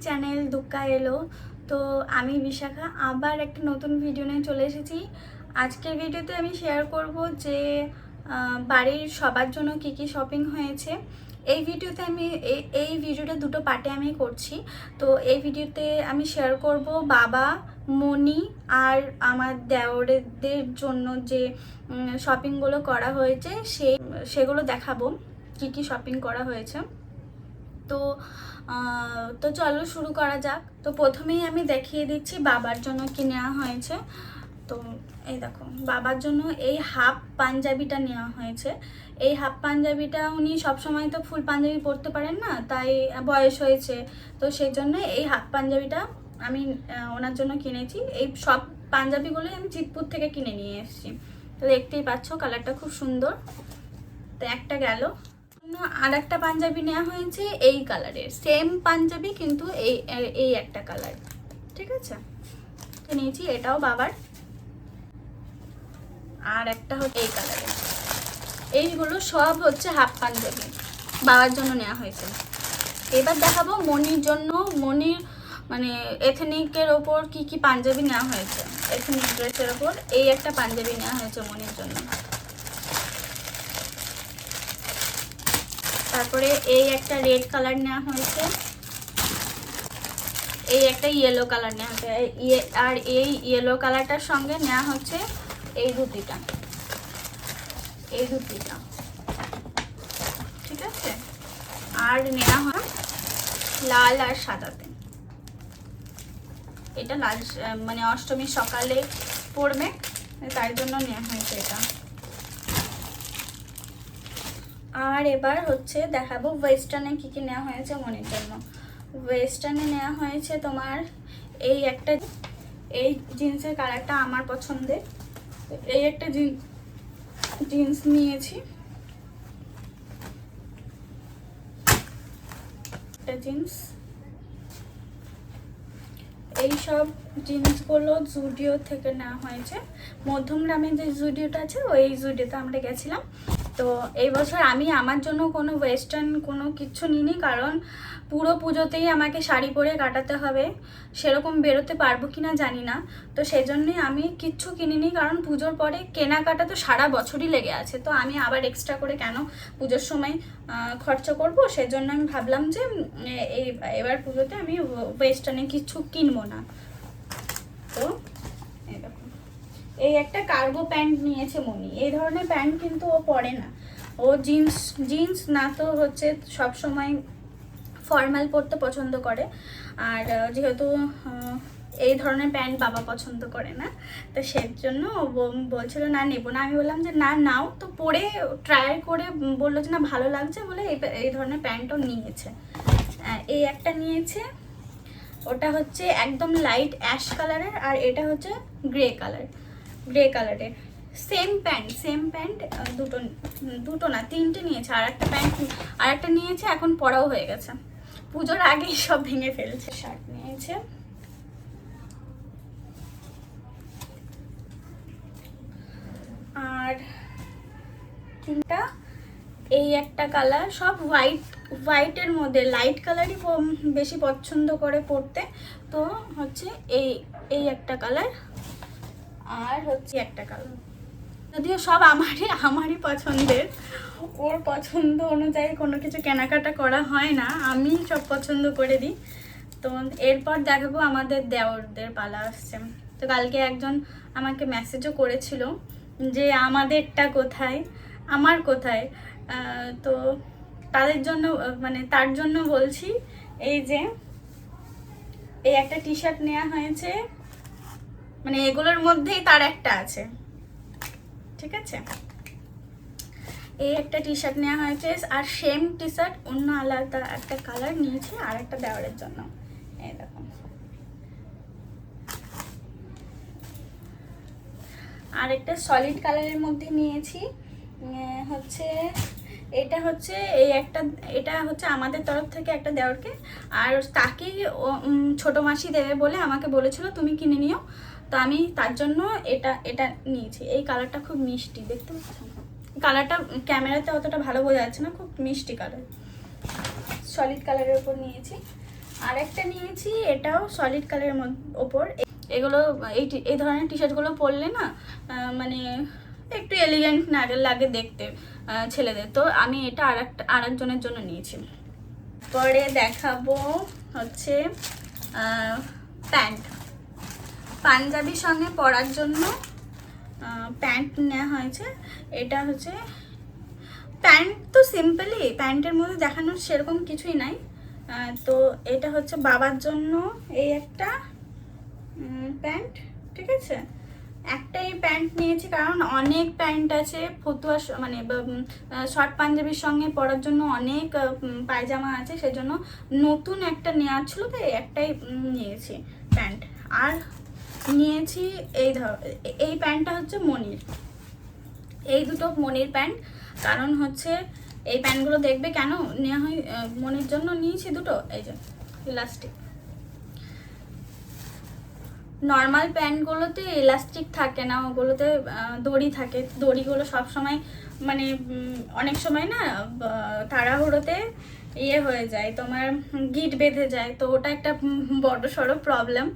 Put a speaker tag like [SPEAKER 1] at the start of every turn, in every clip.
[SPEAKER 1] Channel দুক্কা এলো তো আমি বিশাখা, আবার একটা নতুন ভিডিও নিয়ে চলে এসেছি। আজকের ভিডিওতে আমি শেয়ার করব যে বাড়ির সবার জন্য কি কি শপিং হয়েছে। এই ভিডিওতে আমি এই- ভিডিওটা দুটো পার্টে আমি করছি। তো এই ভিডিওতে আমি শেয়ার করব বাবা মনি আর আমার দেওরেদের জন্য যে শপিংগুলো করা হয়েছে সেই সেগুলো দেখাবো। কি কি শপিং করা হয়েছে। তো তো চলো শুরু করা যাক। তো প্রথমেই আমি দেখিয়ে দিচ্ছি বাবার জন্য কি নেওয়া হয়েছে। তো এই দেখো, বাবার জন্য এই হাফ পাঞ্জাবিটা নেওয়া হয়েছে। এই হাফ পাঞ্জাবিটা উনি সবসময় তো ফুল পাঞ্জাবি পরতে পারেন না, তাই বয়স হয়েছে। তো সেই জন্য এই হাফ পাঞ্জাবিটা আমি ওনার জন্য কিনেছি। এই সব পাঞ্জাবিগুলোই আমি চিতপুর থেকে কিনে নিয়ে এসেছি। তো দেখতেই পাচ্ছ, কালারটা খুব সুন্দর। তো একটা গেল। আর একটা পাঞ্জাবি নেওয়া হয়েছে এই কালারের। সেম পাঞ্জাবি কিন্তু এই এই একটা কালার। ঠিক আছে? নিয়েছি, এটাও বাবার। আর একটা হচ্ছে এই কালারের। এইগুলো সব হচ্ছে হাফ পাঞ্জাবি। বাবার জন্য নেওয়া হয়েছে। এবার দেখাবো মনির জন্য। মনির মানে এথেনিকের ওপর কি কি পাঞ্জাবি নেওয়া হয়েছে? এথেনিক ড্রেসের ওপর এই একটা পাঞ্জাবি নেওয়া হয়েছে মনির জন্য। তারপরে এই একটা রেড কালার নেওয়া হয়েছে। এই একটা ইয়েলো কালার নেওয়া হয়েছে। ইয়ে- আর এই ইয়েলো কালারটার সঙ্গে নেওয়া হচ্ছে এই ধুতিটা। এই ধুতিটা। ঠিক আছে? আর নেওয়া হয় লাল আর সাদাতে। এটা লাল মানে অষ্টমীর সকালে পড়বে তাই জন্য নেওয়া হয়েছে এটা। আর এবার হচ্ছে দেখাবো ওয়েস্টার্নে কী কী নেওয়া হয়েছে মনের জন্য। ওয়েস্টার্নে নেওয়া হয়েছে তোমার এই একটা, এই জিন্সের কালারটা আমার পছন্দের। এই একটা জিন্স নিয়েছি। একটা জিন্স। এই সব জিনিসগুলো জুডিও থেকে নেওয়া হয়েছে। মধ্যমগ্রামে যে জুডিওটা আছে, ওই জুডিওতে আমরা গেছিলাম। তো এই বছর আমি আমার জন্য কোনো ওয়েস্টার্ন কোনো কিচ্ছু নিইনি, কারণ পুরো পুজোতেই আমাকে শাড়ি পরে কাটাতে হবে। সেরকম বেরোতে পারব কি না জানি না। তো সেই জন্যই আমি কিচ্ছু কিনিনি, কারণ পুজোর পরে কেনাকাটা তো সারা বছরই লেগে আছে। তো আমি আবার এক্সট্রা করে কেন পুজোর সময় খরচা করব? সেজন্য আমি ভাবলাম যে এই, এবার পুজোতে আমি ওয়েস্টার্নে কিছু কিনবো না তো এই দেখো এই একটা কার্গো প্যান্ট নিয়েছে মনি। এই ধরনের প্যান্ট কিন্তু ও পরে না। ও জিন্স জিন্স না তো হচ্ছে সব সময় ফর্মাল পরতে পছন্দ করে। আর যেহেতু এই ধরনের প্যান্ট বাবা পছন্দ করে না, তো সেই জন্য বলছিল, না, নেব না। আমি বললাম যে, না, নাও। তো পরে ট্রাই করে বলল যে, না, ভালো লাগছে। বলে এই ধরনের প্যান্টও নিয়েছে। এই একটা নিয়েছে। ওটা হচ্ছে একদম লাইট অ্যাশ কালারের আর এটা হচ্ছে গ্রে কালার গ্রে কালারের সেম প্যান্ট সেম প্যান্ট দুটো দুটো না, তিনটে নিয়েছে। আর একটা প্যান্ট আর একটা নিয়েছে, এখন পরাও হয়ে গেছে। পুজোর আগেই সব ভেঙে ফেলছে। শার্ট নিয়েছে। আর তিনটা, এই একটা কালার সব হোয়াইট হোয়াইটের মধ্যে লাইট কালারই বেশি পছন্দ করে পরতে। তো হচ্ছে এই এই একটা কালার আর হচ্ছে একটা কালার যদিও সব আমারই আমারই পছন্দের। ওর পছন্দ অনুযায়ী কোনো কিছু কেনাকাটা করা হয় না। আমি সব পছন্দ করে দিই। তো এরপর দেখাবো আমাদের দেওরদের পালা আসছে। তো কালকে একজন আমাকে মেসেজও করেছিল যে, আমাদেরটা কোথায়? আমার কোথায়? তো তাদের জন্য মানে তার জন্য বলছি, এই যে, এই একটা টি শার্ট নেওয়া হয়েছে। মানে এগুলোর মধ্যেই তার একটা আছে। ঠিক আছে? এই একটা টি শার্ট নেওয়া হয়েছে আর সেম টি শার্ট অন্য আলাদা একটা কালার নিয়েছি আর একটা দেওয়ারের জন্য। এই দেখো। আর একটা সলিড কালারের মধ্যে নিয়েছি হচ্ছে এটা হচ্ছে এই একটা, এটা হচ্ছে আমাদের তরফ থেকে একটা দেওয়ারকে আর তাকে ছোট মাসি দেবে বলে আমাকে বলেছিল, তুমি কিনে নিও। তো আমি তার জন্য এটা এটা নিয়েছি। এই কালারটা খুব মিষ্টি, দেখতে পাচ্ছ কালারটা ক্যামেরাতে অতটা ভালো বোঝা যাচ্ছে না, খুব মিষ্টি কালার। সলিড কালারের ওপর নিয়েছি। আর একটা নিয়েছি, এটাও সলিড কালারের ওপর। এগুলো, এই এই ধরনের টি শার্টগুলো পরলে না মানে একটু এলিগেন্ট না লাগে দেখতে ছেলেদের। তো আমি এটা আর একটা আর একজনের জন্য নিয়েছি। পরে দেখাবো হচ্ছে প্যান্ট। পাঞ্জাবির সঙ্গে পরার জন্য প্যান্ট নেওয়া হয়েছে। এটা হচ্ছে, প্যান্ট তো সিম্পলি প্যান্টের মধ্যে দেখানোর সেরকম কিছুই নাই। তো এটা হচ্ছে বাবার জন্য এই একটা প্যান্ট, ঠিক আছে? একটাই প্যান্ট নিয়েছি, কারণ অনেক প্যান্ট আছে, ফতুয়া মানে শর্ট পাঞ্জাবির সঙ্গে পরার জন্য অনেক পায়জামা আছে, সেজন্য নতুন একটা নেওয়ার ছিল তো একটাই নিয়েছি প্যান্ট। আর নিয়েছি এই ধর, এই প্যান্টটা হচ্ছে মনির। এই দুটো মনির প্যান্ট, কারণ হচ্ছে এই প্যান্টগুলো দেখবে কেন? নেওয়া হয় মনির জন্য নিয়েছি দুটো, এই যে, ইলাস্টিক। নর্মাল প্যান্টগুলোতে ইলাস্টিক থাকে না, ওগুলোতে দড়ি থাকে। দড়িগুলো সব সময় মানে অনেক সময় না তাড়াহুড়োতে ইয়ে হয়ে যায়, তোমার গিট বেঁধে যায়। তো ওটা একটা বড় সড়ো প্রবলেম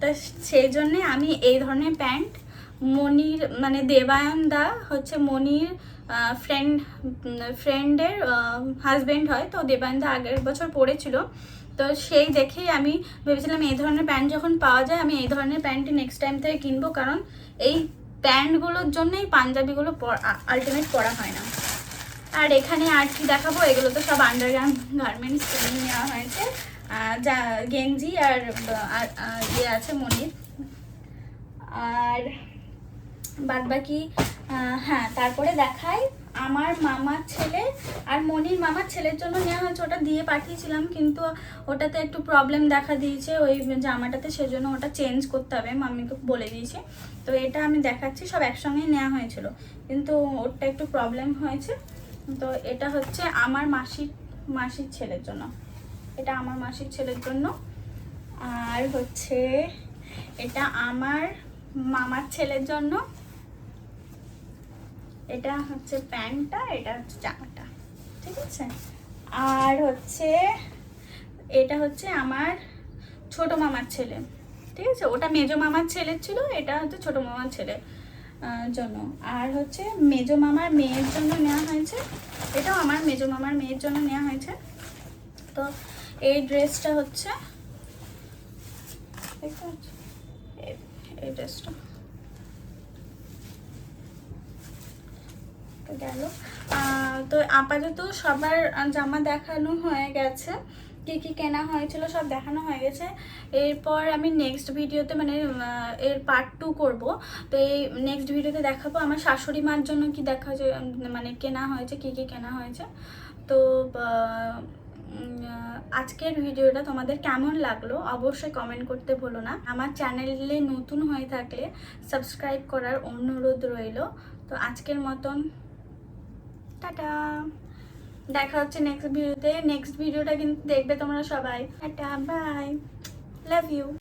[SPEAKER 1] তা সেই জন্যে আমি এই ধরনের প্যান্ট মনির মানে দেবায়ন দা হচ্ছে মনির ফ্রেন্ড ফ্রেন্ডের হাজবেন্ড হয়। তো দেবায়ন দা আগের বছর পড়েছিল। তো সেই দেখেই আমি ভেবেছিলাম এই ধরনের প্যান্ট যখন পাওয়া যায়, আমি এই ধরনের প্যান্টটি নেক্সট টাইম থেকে কিনবো, কারণ এই প্যান্টগুলোর জন্যই পাঞ্জাবিগুলো আলটিমেট পরা হয় না। আর এখানে আর কি দেখাবো? এগুলো তো সব আন্ডার গার্মেন্টস কিনে নেওয়া হয়েছে। যা, গেঞ্জি আর ইয়ে আছে মনির। আর বাদ বাকি হ্যাঁ তারপরে দেখাই। আমার মামার ছেলে আর মনির মামার ছেলের জন্য নেওয়া হয়েছে ওটা দিয়ে পাঠিয়েছিলাম, কিন্তু ওটাতে একটু প্রবলেম দেখা দিয়েছে। ওই জামাটাতে সেজন্য ওটা চেঞ্জ করতে হবে, মাম্মিকে বলে দিয়েছে। তো এটা আমি দেখাচ্ছি, সব একসঙ্গেই নেওয়া হয়েছিল। কিন্তু ওরটা একটু প্রবলেম হয়েছে। তো এটা হচ্ছে আমার মাসির মাসির ছেলের জন্য। এটা আমার মাসির ছেলের জন্য। আর হচ্ছে এটা আমার মামার ছেলের জন্য। এটা হচ্ছে প্যান্টটা, এটা হচ্ছে জামাটা, ঠিক আছে? আর হচ্ছে, এটা হচ্ছে আমার ছোট মামার ছেলে, ঠিক আছে? ওটা মেজো মামার ছেলের ছিল, এটা হচ্ছে ছোট মামার ছেলে জন্য। আর হচ্ছে মেজো মামার মেয়ের জন্য নেওয়া হয়েছে, এটাও আমার মেজো মামার মেয়ের জন্য নেওয়া হয়েছে। তো এই ড্রেসটা হচ্ছে এই ড্রেসটা। গেল। তো আপাতত সবার জামা দেখানো হয়ে গেছে। কি কি কেনা হয়েছিল সব দেখানো হয়ে গেছে। এরপর আমি নেক্সট ভিডিওতে মানে এর পার্ট টু করব। তো এই নেক্সট ভিডিওতে দেখাবো আমার শাশুড়ি মার জন্য কি দেখা মানে কেনা হয়েছে, কি কি কেনা হয়েছে। তো আজকের ভিডিওটা তোমাদের কেমন লাগল অবশ্যই কমেন্ট করতে ভুলো না। আমার চ্যানেলে নতুন হয়ে থাকলে সাবস্ক্রাইব করার অনুরোধ রইল। তো আজকের মতন টাটা। দেখা হচ্ছে নেক্সট ভিডিওতে নেক্সট ভিডিওটা কিন্তু দেখবে তোমরা সবাই। Tata bye love you